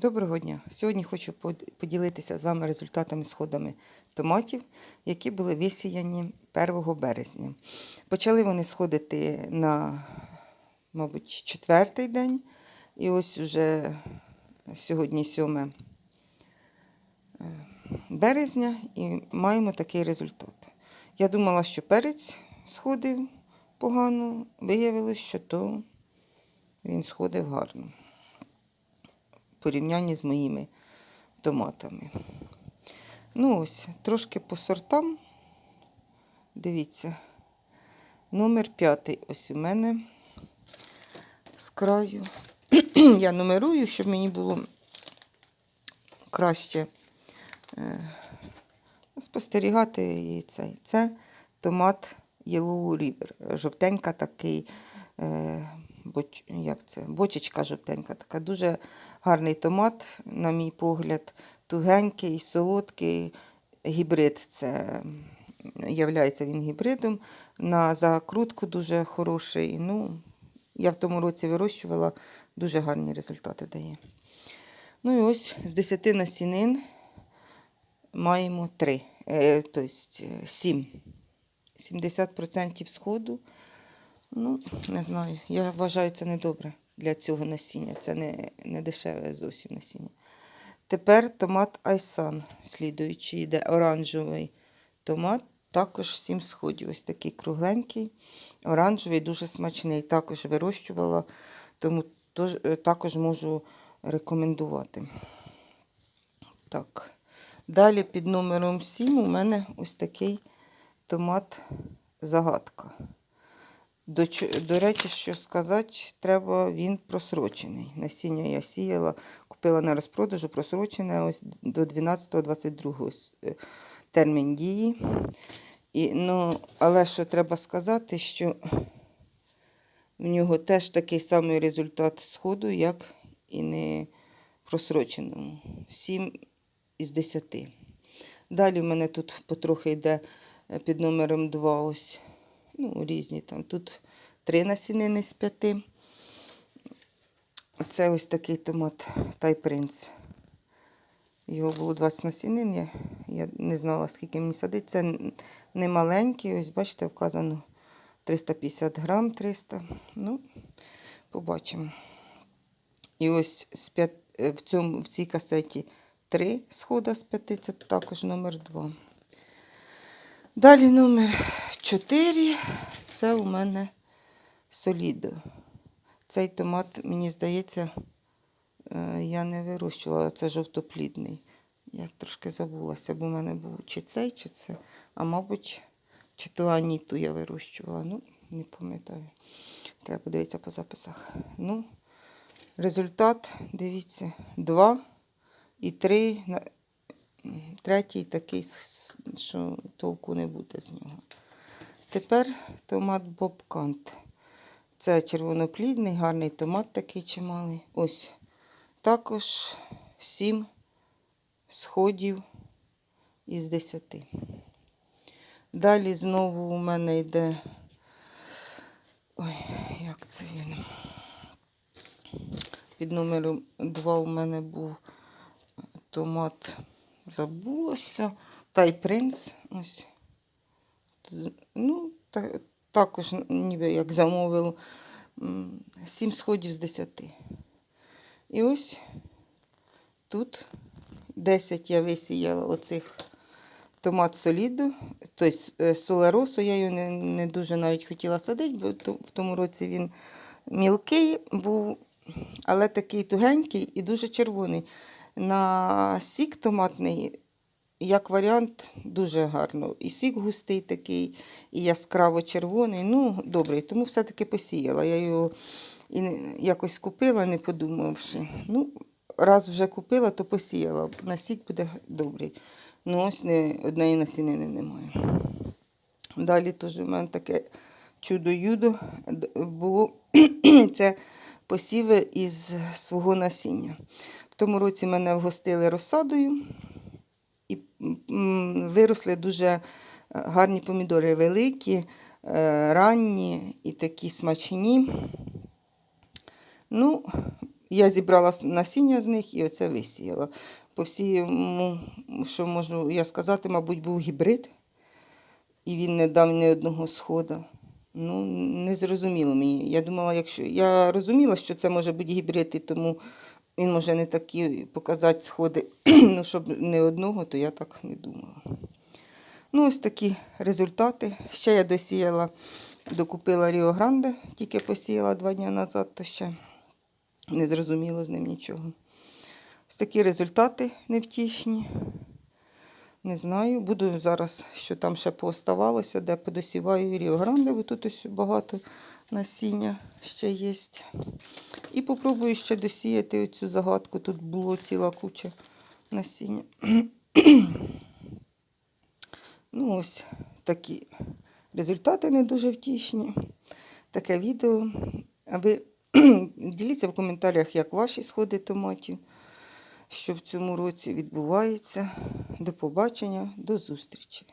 Доброго дня! Сьогодні хочу поділитися з вами результатами сходами томатів, які були висіяні 1 березня. Почали вони сходити на, мабуть, четвертий день. І ось вже сьогодні 7 е, березня і маємо такий результат. Я думала, що перець сходив погано, виявилось, що то він сходив гарно в порівнянні з моїми томатами. Ну ось, трошки по сортам. Дивіться. Номер п'ятий ось у мене з краю. Я нумерую, щоб мені було краще е, спостерігати і цей. Це томат Yellow River. Жовтенька такий, е, боч, як це, бочечка жовтенька, така дуже гарний томат, на мій погляд, тугенький, солодкий гібрид. Це являється він гібридом. На закрутку дуже хороший. Ну, я в тому році вирощувала, дуже гарні результати дає. Ну і ось з 10 насінин маємо 3, е, тобто 7. 70% сходу. Ну, не знаю. Я вважаю, це недобре для цього насіння. Це не, не дешеве зовсім насіння. Тепер томат Айсан, слідуючий, йде оранжевий томат. Також 7 сходів. Ось такий кругленький, оранжевий, дуже смачний. Також вирощувала, тому тож, е, також можу рекомендувати. Так. Далі під номером 7 у мене ось такий томат загадка. До, до речі, що сказати, треба, він просрочений. Насіння я сіяла, купила на розпродажу, просрочене ось до 12-22 с- е, термін дії. І, ну, але що треба сказати, що в нього теж такий самий результат сходу, як і не просроченому. 7 із 10. Далі в мене тут потрохи йде е, під номером 2 ось ну, різні там. Тут три насінини з п'яти. Це ось такий томат Тай Принц. Його було 20 насінин. Я, я не знала, скільки мені садить. Це не маленький, ось бачите, вказано 350 грам 300. Ну, побачимо. І ось з п'ят... е, в, цьому, в цій касеті три схода з п'яти, це також номер 2. Далі номер 4 це у мене солідо. Цей томат, мені здається, е, я не вирощувала, це жовтоплідний. Я трошки забулася, бо в мене був чи цей, чи це. А мабуть, чи то аніту я вирощувала. Ну, не пам'ятаю. Треба подивитися по записах. Ну, результат, дивіться, 2 і 3. Третій такий, що толку не буде з нього. Тепер томат Бобкант. Це червоноплідний, гарний томат такий чималий. Ось також 7 сходів із 10. Далі знову у мене йде. Ой, як це він? Під номером 2 у мене був томат. Забулося. Тай принц. Ось. Ну, та, також ніби як замовило. 7 сходів з 10. І ось тут 10 я висіяла оцих томат соліду. Тобто е, соларосу я його не, не дуже навіть хотіла садити, бо в тому році він мілкий був, але такий тугенький і дуже червоний. На сік томатний, як варіант, дуже гарно. І сік густий такий, і яскраво червоний. Ну, добрий, тому все-таки посіяла. Я його і якось купила, не подумавши. Ну, раз вже купила, то посіяла. На сік буде добрий. Ну, ось не, однієї насінини немає. Далі теж у мене таке чудо-юдо було. Це посіви із свого насіння. В тому році мене вгостили розсадою виросли дуже е, гарні помідори, великі, е, ранні і такі смачні. Ну, я зібрала насіння з них і оце висіяла. По всьому, що можу я сказати, мабуть, був гібрид, і він не дав ні одного сходу. Ну, не зрозуміло мені. Я думала, якщо я розуміла, що це може бути гібрид, і тому він може не такі показати сходи, ну, щоб не одного, то я так не думала. Ну, ось такі результати. Ще я досіяла, докупила Ріо тільки посіяла два дні назад, то ще не зрозуміло з ним нічого. Ось такі результати невтішні. Не знаю. Буду зараз, що там ще пооставалося, де подосіваю Ріо бо тут ось багато насіння ще є. І попробую ще досіяти оцю загадку. Тут було ціла куча насіння. Ну, ось такі результати не дуже втішні. Таке відео. А ви діліться в коментарях, як ваші сходи томатів, що в цьому році відбувається. До побачення, до зустрічі!